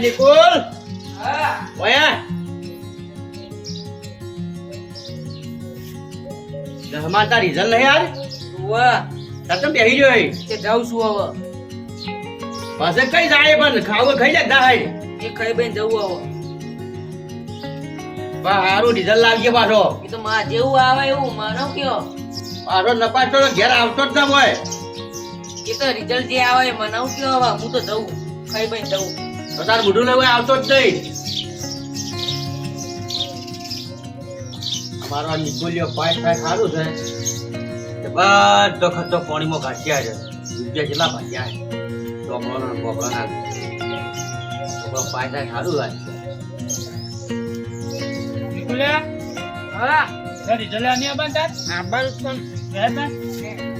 નિકુલ ઓયા હમાર તાર રિઝલ્ટ નહીં યાર ઉવા તાર તો બેહી રહ્યો. તે જાઉં છું હવે પાસે કઈ જાય પણ ખાવું ખાઈ લે દાય એ ખાઈ બેન જવું હવે બા હારું રિઝલ્ટ લાવજે પાછો એ તો માં જેવું આવે એવું માનો કયો નપાસ તો ઘેર આવતો જ ના હોય એ તો રિઝલ્ટ જે આવે એ મનાવ કયો હવે હું તો જઉં ખાઈ બેન તો તાર બુઢું લેવું આવતો જ નહીં. મારો આ નિકોલિયો પાય પાય સારું છે. તે બધો ખર્ચો પાણીમાં ઘાટ્યા છે રૂપિયા કેટલા ભાગ્યા? છે ચોપડો ને બોપડો ના ચોપડો પાય પાય સારું લાગે નિકુલ્યા હા. જલ્યા નહીં આવવાનું તાર? આબાનું પણ.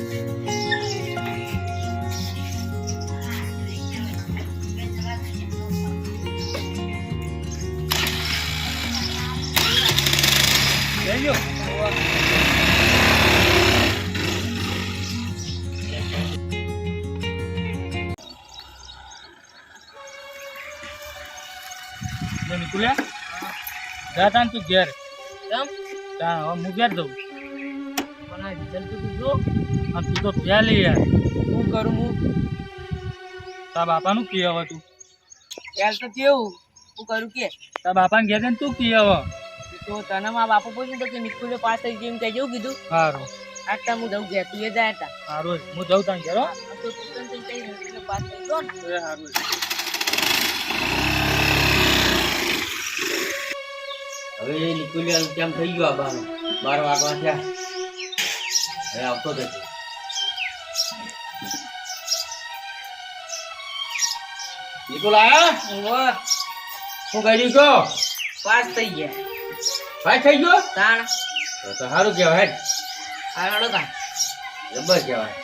ગયા નિકુલ્યા જા તાન તું ઘેર. કેમ? તા હવે હું ઘેર દઉં પણ આ રિઝલ્ટ તો જો. આ તું તો પહેલી યાર શું કરું હું? તારા બાપાનું કે હવે તું. પહેલ તો કેવું? હું કરું કે? તારા બાપાને ઘેર તું કે હવે. તો તને મા બાપુ પૂછ્યું તો કે નિકુલે પાસ થઈ ગયું એમ કહેજો કીધું? સારું આટલા હું જઉં ગયા તું એ જાય હતા સારું હું જઉં તાન ઘેર હો. તો તું તને કઈ નિકુલે પાસ થઈ ગયો ને. સારું હવે નિકોલિયો કેમ થઈ ગયો આ બાર? બાર વાગવા થયા. હવે આવતો જશે નિકોલ હું વાહ શું કર્યું છો? પાસ થઈ ગયા. ભાઈ થઈ ગયો? તાણ. તો તો સારું કહેવાય હેડ. હાલો કા જબર કહેવાય.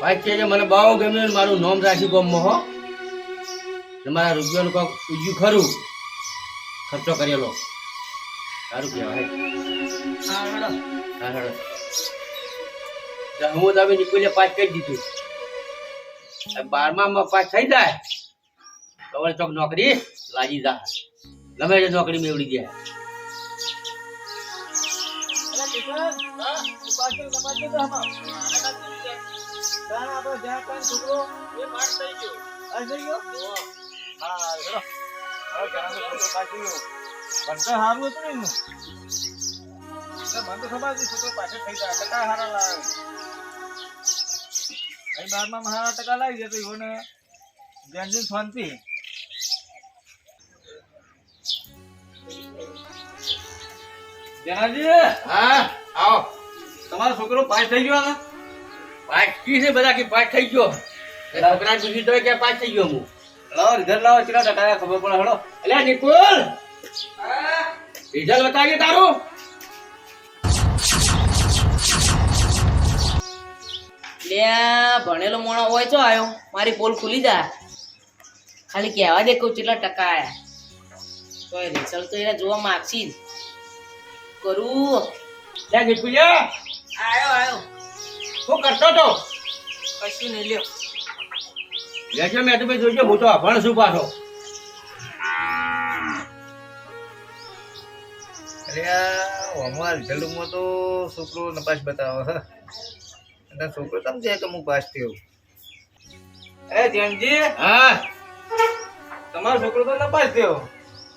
ભાઈ કે મને બહુ ગમ્યું મારું નામ રાખ્યું ગામમાં મોહ તમારા રૂપિયાનું કોક ઉજ્યું ખરું. ખર્ચો કરેલો. સારું કહેવાય હાલો હા તમે નીકળીને પાસ કરી દીધું. બારમા પાસ થઈ જાય. તો ચોક નોકરી લાગી જાય. ગમે તે નોકરી મેળવી ગયા. બારમાં હારા ટકા લાવી દે તો ઈવોને જેનજીન શાંતિ. જનાજી હા આવો. તમારો છોકરો પાસ થઈ ગયો ને પાસ કી છે બધા કે પાસ થઈ ગયો? છોકરા પૂછ્યું તો કે પાસ થઈ ગયો હું? લાવો રિઝલ્ટ લાવો કેટલા ટકા ખબર પડે હળો એટલે નિકુલ! રિઝલ્ટ બતાવી તારું? લે ભણેલો મોણો હોય તો આવ્યો મારી પોલ ખુલી જાય. ખાલી કહેવા દે કહું કેટલા ટકા આયા તો રિઝલ્ટ તો એને જોવા માંગશી જ. કરું. લે ગીતપુજા. આયો આયો. શું કરતો તો કશું નહીં લ્યો. લેજો મેં તો ભાઈ જોઈજો હું તો અભણ છું પાછો. અરે આ અમાર રિઝલ્ટમાં તો છોકરો નપાસ બતાવો છે. અને છોકરો તમ જાય તો હું પાસ થયો. એ જેનજી હા? તમારો છોકરો તો નપાસ થયો.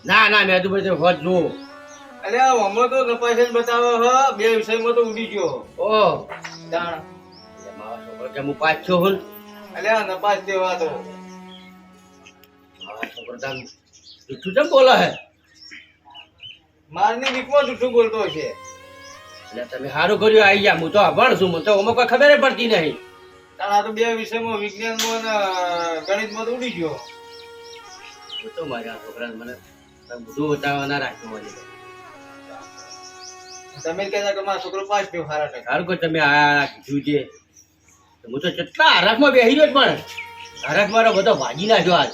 ના ના મેં તો ભાઈ હોત અરે હમણાં તો કપાસન બતાવો હ. બે વિષયમાં તો ઉડી ગયો. ઓહ જાણ. મારો છોકરો કે હું પાછો હું અરે નપાસ દેવા તો. મારા છોકરો તાર જુઠ્ઠું કેમ બોલે હે. મારની બીકમાં જૂઠું બોલતો છે એટલે તમે સારું કર્યું આવી ગયા. હું તો અભણ છું. મને તો આમાં કોઈ ખબર પડતી નહીં. તાણ આ તો બે વિષયમાં વિજ્ઞાનમાં ને ગણિતમાં તો ઉડી ગયો. હું તો મારા છોકરાને મને બધું બતાવવા ના રાખ્યો મને તમે કહેતા કે મારો છોકરો પાસ થયો સારા ટકા સારું કે તમે આ કીધું છે હું તો કેટલા હરખમાં બેસી રહ્યો પણ. હરખ મારો બધો ભાજી નાખ્યો આજ.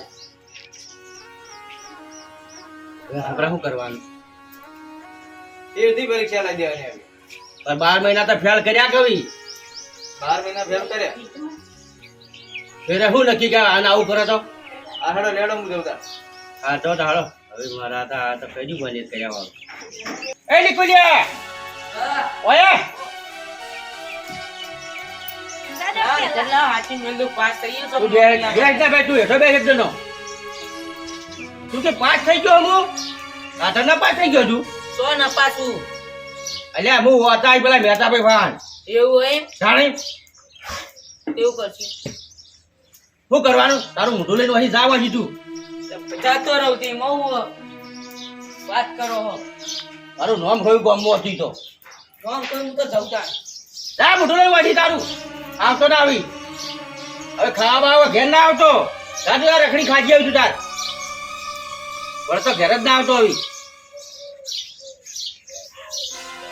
હવે શું કરવાનું? એ બધી પરીક્ષા લઈ દેવાની આવી. પણ બાર મહિના તો ફેલ કર્યા કવિ બાર મહિના ફેલ કર્યા. ફેરે શું નક્કી કે આને આવું કરો તો? આ હાડો લેડો હું જવતા હા તો હાડો હવે મારા હતા આ તો કઈ મને કર્યા વાળું. એ નીકળ્યા ઓય! હા, ચલા, હાચી મેંદુ પાસ થઈ ગયો તું છો. બે બે એકદમ બે તું હેઠો બે એકદમ નો તું કે પાસ થઈ ગયો હું? આ તને પાસ થઈ ગયો તું સો નપાસું અલ્યા હું હોતા પેલા મહેતાભાઈ વાહન એવું એમ? જાણી? એવું કરશું. શું કરવાનું? તારું મોઢું લઈને અહીં જાવ અહીં તું. જતો રહું તે મઉ વાત કરો મારું નામ કયું ગામમાં હતી તો. નોમ કોઈ હું તો જવતા જા મોઢું લઈને વાંચી તારું. આવતો ના આવી. હવે ખાવા બાવા ઘેર ના આવતો. જાતું યાર રખડી ખાજી આવી તું તાર. વળ ઘેર જ ના આવતો આવી.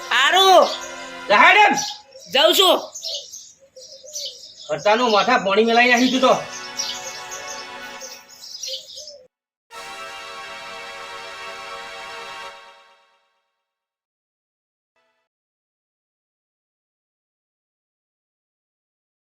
સારું જહાડેમ જાઉં છું. ખર્ચાનું માથા પાણી મેલાઈ નાખી તું તો.